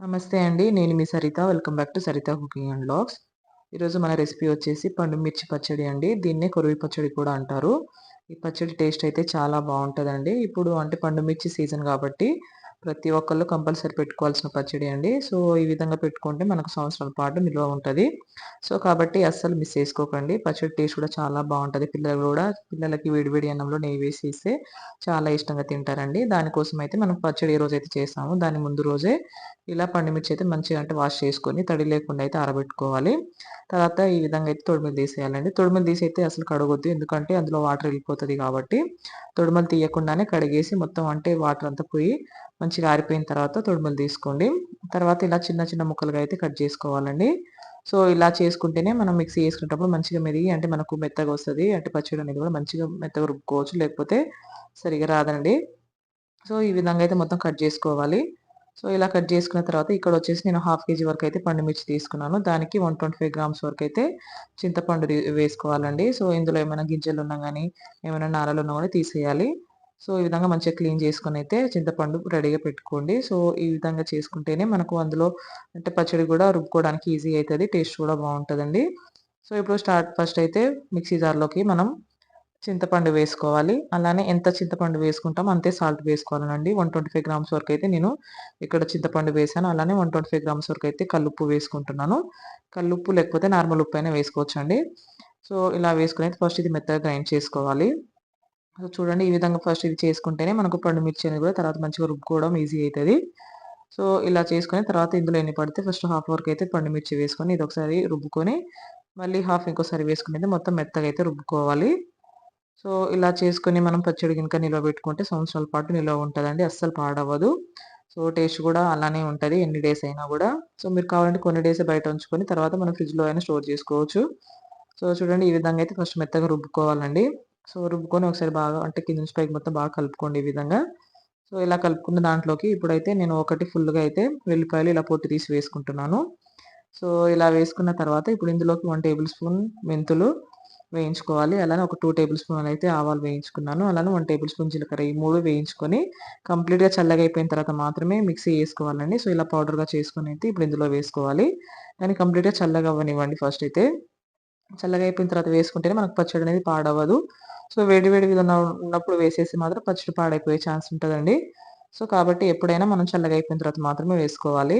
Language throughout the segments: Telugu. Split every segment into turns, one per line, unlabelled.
నమస్తే అండి. నేను మీ Saritha. Welcome back to Saritha cooking and blogs ఈరోజు మన రెసిపీ వచ్చేసి పండు మిర్చి పచ్చడి అండి. దీన్నే కొరివి పచ్చడి కూడా అంటారు. ఈ పచ్చడి టేస్ట్ అయితే చాలా బాగుంటుందండి ఇప్పుడు అంటే పండు మిర్చి సీజన్ కాబట్టి ప్రతి ఒక్కళ్ళు కంపల్సరీ పెట్టుకోవాల్సిన పచ్చడి అండి. సో, ఈ విధంగా పెట్టుకుంటే మనకు సంవత్సరాల పాటు నిల్వ ఉంటుంది సో, కాబట్టి అస్సలు మిస్ చేసుకోకండి. పచ్చడి టేస్ట్ కూడా చాలా బాగుంటుంది పిల్లలు కూడా పిల్లలకి విడివిడి అన్నంలో నెయ్యి వేసి ఇస్తే చాలా ఇష్టంగా తింటారండి. దానికోసం అయితే మనం పచ్చడి ఏ రోజైతే చేస్తాము దాని ముందు రోజే ఇలా పండుమిర్చి అయితే మంచిగా అంటే వాష్ చేసుకొని తడి లేకుండా అయితే ఆరబెట్టుకోవాలి. తర్వాత ఈ విధంగా అయితే తొడిమలు తీసేయాలండి. తొడిమలు తీసి అయితే అసలు కడగొద్దు. ఎందుకంటే అందులో వాటర్ వెళ్ళిపోతుంది కాబట్టి తొడిమలు తీయకుండానే కడిగేసి మొత్తం అంటే వాటర్ అంతా పోయి మంచిగా ఆరిపోయిన తర్వాత తొడుములు తీసుకోండి. తర్వాత ఇలా చిన్న చిన్న ముక్కలుగా అయితే కట్ చేసుకోవాలండి. సో, ఇలా చేసుకుంటేనే మనం మిక్సీ చేసుకునేటప్పుడు మంచిగా మెరిగి అంటే మనకు మెత్తగా వస్తుంది అంటే పచ్చడి అనేది కూడా మంచిగా మెత్తగా రుబ్బుకోవచ్చు. లేకపోతే సరిగా రాదండి. సో, ఈ విధంగా అయితే మొత్తం కట్ చేసుకోవాలి. సో, ఇలా కట్ చేసుకున్న తర్వాత ఇక్కడ వచ్చేసి నేను హాఫ్ కేజీ వరకు అయితే పండు మిర్చి తీసుకున్నాను. దానికి 125 గ్రామ్స్ వరకు అయితే చింతపండు వేసుకోవాలండి. సో, ఇందులో ఏమైనా గింజలు ఉన్నా కానీ ఏమైనా నారలు ఉన్నా కూడా తీసేయాలి. సో, ఈ విధంగా మంచిగా క్లీన్ చేసుకుని అయితే చింతపండు రెడీగా పెట్టుకోండి. సో, ఈ విధంగా చేసుకుంటేనే మనకు అందులో అంటే పచ్చడి కూడా రుబ్బుకోవడానికి ఈజీ అవుతుంది టేస్ట్ కూడా బాగుంటుందండి సో, ఇప్పుడు స్టార్ట్ ఫస్ట్ అయితే మిక్సీ జార్‌లోకి మనం చింతపండు వేసుకోవాలి. అలానే ఎంత చింతపండు వేసుకుంటామో అంతే సాల్ట్ వేసుకోవాలండి. 125 గ్రామ్స్ వరకు అయితే నేను ఇక్కడ చింతపండు వేసాను. అలానే 125 గ్రామ్స్ వరకు అయితే కల్లుప్పు వేసుకుంటున్నాను. కల్లుప్పు లేకపోతే నార్మల్ ఉప్పు అయినా వేసుకోవచ్చండి. సో, ఇలా వేసుకుని అయితే ఫస్ట్ ఇది మెత్తగా గ్రైండ్ చేసుకోవాలి. సో, చూడండి ఈ విధంగా ఫస్ట్ ఇది చేసుకుంటేనే మనకు పండు మిర్చి అనేది కూడా తర్వాత మంచిగా రుబ్బుకోవడం ఈజీ అవుతుంది సో, ఇలా చేసుకొని తర్వాత ఇందులో ఎన్ని పడితే ఫస్ట్ హాఫ్ వరకు అయితే పండు మిర్చి వేసుకొని ఇది ఒకసారి రుబ్బుకొని మళ్ళీ హాఫ్ ఇంకోసారి వేసుకునేది అయితే మొత్తం మెత్తగా అయితే రుబ్బుకోవాలి. సో, ఇలా చేసుకుని మనం పచ్చడి గినక నిల్వ పెట్టుకుంటే సంవత్సరాల పాటు నిల్వ ఉంటుందండి అస్సలు పాడవ్వదు. సో, టేస్ట్ కూడా అలానే ఉంటుంది ఎన్ని డేస్ అయినా కూడా. సో, మీరు కావాలంటే కొన్ని డేస్ బయట ఉంచుకొని తర్వాత మనం ఫ్రిడ్జ్‌లో అయినా స్టోర్ చేసుకోవచ్చు. సో, చూడండి ఈ విధంగా అయితే ఫస్ట్ మెత్తగా రుబ్బుకోవాలండి. సో, రుబ్బుకొని ఒకసారి బాగా అంటే కింద నుంచి పైకి మొత్తం బాగా కలుపుకోండి ఈ విధంగా. సో, ఇలా కలుపుకున్న దాంట్లోకి ఇప్పుడైతే నేను ఒకటి ఫుల్‌గా అయితే వెల్లిపాయలు ఇలా పొట్టు తీసి వేసుకుంటున్నాను. సో, ఇలా వేసుకున్న తర్వాత ఇప్పుడు ఇందులోకి వన్ టేబుల్ స్పూన్ మెంతులు వేయించుకోవాలి. అలానే ఒక టూ టేబుల్ స్పూన్ అయితే ఆవాలు వేయించుకున్నాను. అలానే వన్ టేబుల్ స్పూన్ జీలకర్ర ఈ మూడు వేయించుకొని కంప్లీట్‌గా చల్లగా అయిపోయిన తర్వాత మాత్రమే మిక్సీ వేసుకోవాలండి సో, ఇలా పౌడర్‌గా చేసుకుని అయితే ఇప్పుడు ఇందులో వేసుకోవాలి. దాన్ని కంప్లీట్‌గా చల్లగా అవ్వనివ్వండి ఫస్ట్ అయితే. చల్లగా అయిపోయిన తర్వాత వేసుకుంటేనే మనకు పచ్చడి అనేది పాడవ్వదు. సో, వేడి వేడిగా ఉన్నప్పుడు వేసేసి మాత్రం పచ్చడి పాడైపోయే ఛాన్స్ ఉంటదండి. సో, కాబట్టి ఎప్పుడైనా మనం చల్లగా అయిపోయిన తర్వాత మాత్రమే వేసుకోవాలి.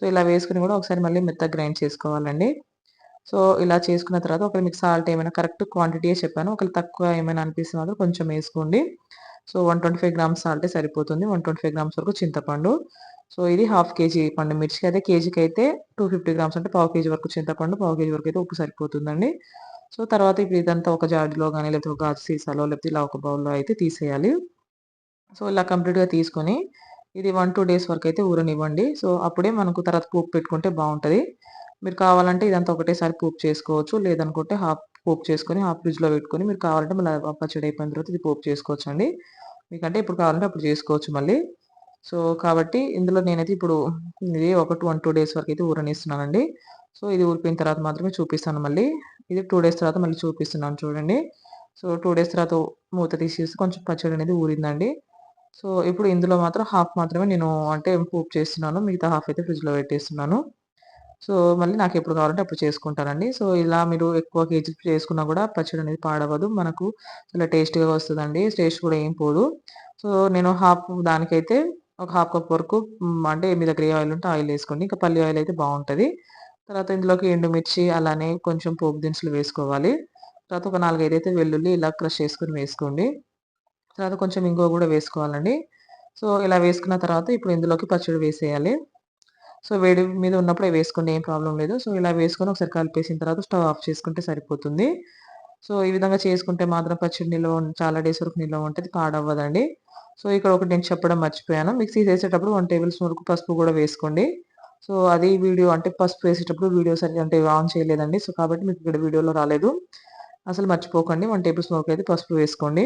సో, ఇలా వేసుకుని కూడా ఒకసారి మళ్ళీ మెత్తగా గ్రైండ్ చేసుకోవాలండి. సో, ఇలా చేసుకున్న తర్వాత ఒకవేళ మీకు సాల్ట్ ఏమైనా కరెక్ట్ క్వాంటిటీయే చెప్పాను. ఒకవేళ తక్కువ ఏమైనా అనిపిస్తే మాత్రం కొంచెం వేసుకోండి సో, 125 గ్రామ్స్ సాల్టే సరిపోతుంది. 125 గ్రామ్స్ వరకు చింతపండు. సో, ఇది హాఫ్ కేజీ పండు మిర్చి. అదే కేజీకైతే 250 గ్రామ్స్ అంటే పావు కేజీ వరకు చింతపండు, పావు కేజీ వరకు అయితే ఉప్పు సరిపోతుందండి. సో, తర్వాత ఇప్పుడు ఇదంతా ఒక జాడీలో కానీ లేకపోతే ఒక గాజు సీసాలో లేకపోతే ఇలా ఒక బౌల్‌లో అయితే తీసేయాలి. సో, ఇలా కంప్లీట్‌గా తీసుకొని ఇది 1, 2 డేస్ వరకు అయితే ఊరనివ్వండి. సో, అప్పుడే మనకు తర్వాత పూపు పెట్టుకుంటే బాగుంటుంది మీరు కావాలంటే ఇదంతా ఒకటేసారి పూపు చేసుకోవచ్చు. లేదనుకుంటే హాఫ్ పోపు చేసుకొని హాఫ్ ఫ్రిడ్జ్‌లో పెట్టుకొని మీరు కావాలంటే మళ్ళీ పచ్చడి అయిపోయిన తర్వాత ఇది పోపు చేసుకోవచ్చండి. మీకంటే ఇప్పుడు కావాలంటే అప్పుడు చేసుకోవచ్చు మళ్ళీ. సో, కాబట్టి ఇందులో నేనైతే ఇప్పుడు ఇది ఒక 1, 2 డేస్ వరకు అయితే ఊరనిస్తున్నానండి. సో, ఇది ఊరిపోయిన తర్వాత మాత్రమే చూపిస్తాను మళ్ళీ. ఇది టూ డేస్ తర్వాత మళ్ళీ చూపిస్తున్నాను చూడండి. సో, టూ డేస్ తర్వాత మూత తీసేసి కొంచెం పచ్చడి అనేది ఊరిందండి. సో, ఇప్పుడు ఇందులో మాత్రం హాఫ్ మాత్రమే నేను అంటే పోపు చేస్తున్నాను. మిగతా హాఫ్ అయితే ఫ్రిడ్జ్‌లో పెట్టేస్తున్నాను. సో, మళ్ళీ నాకు ఎప్పుడు కావాలంటే అప్పుడు చేసుకుంటానండి. సో, ఇలా మీరు ఎక్కువ కేజీ చేసుకున్నా కూడా పచ్చడి అనేది పాడవదు మనకు చాలా టేస్ట్గా వస్తుందండి టేస్ట్ కూడా ఏం పోదు. సో, నేను హాఫ్ దానికైతే ఒక హాఫ్ కప్ వరకు అంటే మీ దగ్గర ఏ ఆయిల్ ఉంటే ఆయిల్ వేసుకోండి ఇంకా పల్లి ఆయిల్ అయితే బాగుంటుంది తర్వాత ఇందులోకి ఎండుమిర్చి అలానే కొంచెం పోపు దినుసులు వేసుకోవాలి. తర్వాత ఒక నాలుగైదైతే వెల్లుల్లి ఇలా క్రష్ చేసుకుని వేసుకోండి. తర్వాత కొంచెం ఇంగువ కూడా వేసుకోవాలండి. సో, ఇలా వేసుకున్న తర్వాత ఇప్పుడు ఇందులోకి పచ్చడి వేసేయాలి. సో, వేడి మీద ఉన్నప్పుడే వేసుకోండి ఏం ప్రాబ్లమ్ లేదు. సో, ఇలా వేసుకొని ఒకసారి కలిపేసిన తర్వాత స్టవ్ ఆఫ్ చేసుకుంటే సరిపోతుంది. సో, ఈ విధంగా చేసుకుంటే మాత్రం పచ్చడి నిల్వ చాలా డేస్ వరకు నిల్వ ఉంటుంది పాడవ్వదండి. సో, ఇక్కడ ఒకటి నేను చెప్పడం మర్చిపోయాను. మిక్సీ చేసేటప్పుడు వన్ టేబుల్ స్పూన్ వరకు పసుపు కూడా వేసుకోండి. సో, అది వీడియో అంటే పసుపు వేసేటప్పుడు వీడియోస్ సరిగ్గా అంటే ఆన్ చేయలేదండి. సో, కాబట్టి మీకు ఇక్కడ వీడియోలో రాలేదు. అసలు మర్చిపోకండి. వన్ టేబుల్ స్పూన్ అయితే పసుపు వేసుకోండి.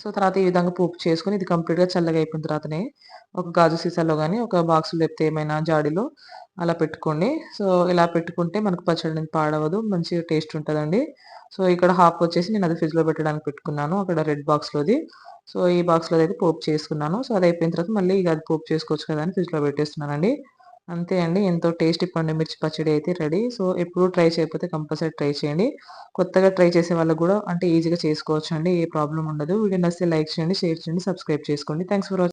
సో, తర్వాత ఈ విధంగా పోపు చేసుకొని ఇది కంప్లీట్‌గా చల్లగా అయిపోయిన తర్వాతనే ఒక గాజు సీసాలో కానీ ఒక బాక్స్‌లో లేకపోతే ఏమైనా జాడీలో అలా పెట్టుకోండి. సో ఇలా పెట్టుకుంటే మనకు పచ్చడి పాడవదు. మంచిగా టేస్ట్ ఉంటుందండి. సో ఇక్కడ హాఫ్ వచ్చేసి నేను అది ఫ్రిడ్జ్లో పెట్టడానికి పెట్టుకున్నాను. అక్కడ రెడ్ బాక్స్లోది. సో ఈ బాక్స్లో అయితే పోపు చేసుకున్నాను. సో అది అయిపోయిన తర్వాత మళ్ళీ ఇక అది పోపు చేసుకోవచ్చు కదా అని ఫ్రిడ్జ్లో పెట్టేస్తున్నానండి. అంతే అండి. ఎంతో టేస్టీ పండు మిర్చి పచ్చడి అయితే రెడీ. సో ఎప్పుడు ట్రై చేయకపోతే కంపల్సరీ ట్రై చేయండి. కొత్తగా ట్రై చేసే వాళ్ళకు కూడా అంటే ఈజీగా చేసుకోవచ్చు అండి ఏ ప్రాబ్లం ఉండదు. వీడియో నచ్చితే లైక్ చేయండి షేర్ చేయండి సబ్స్క్రైబ్ చేసుకోండి. Thanks for watching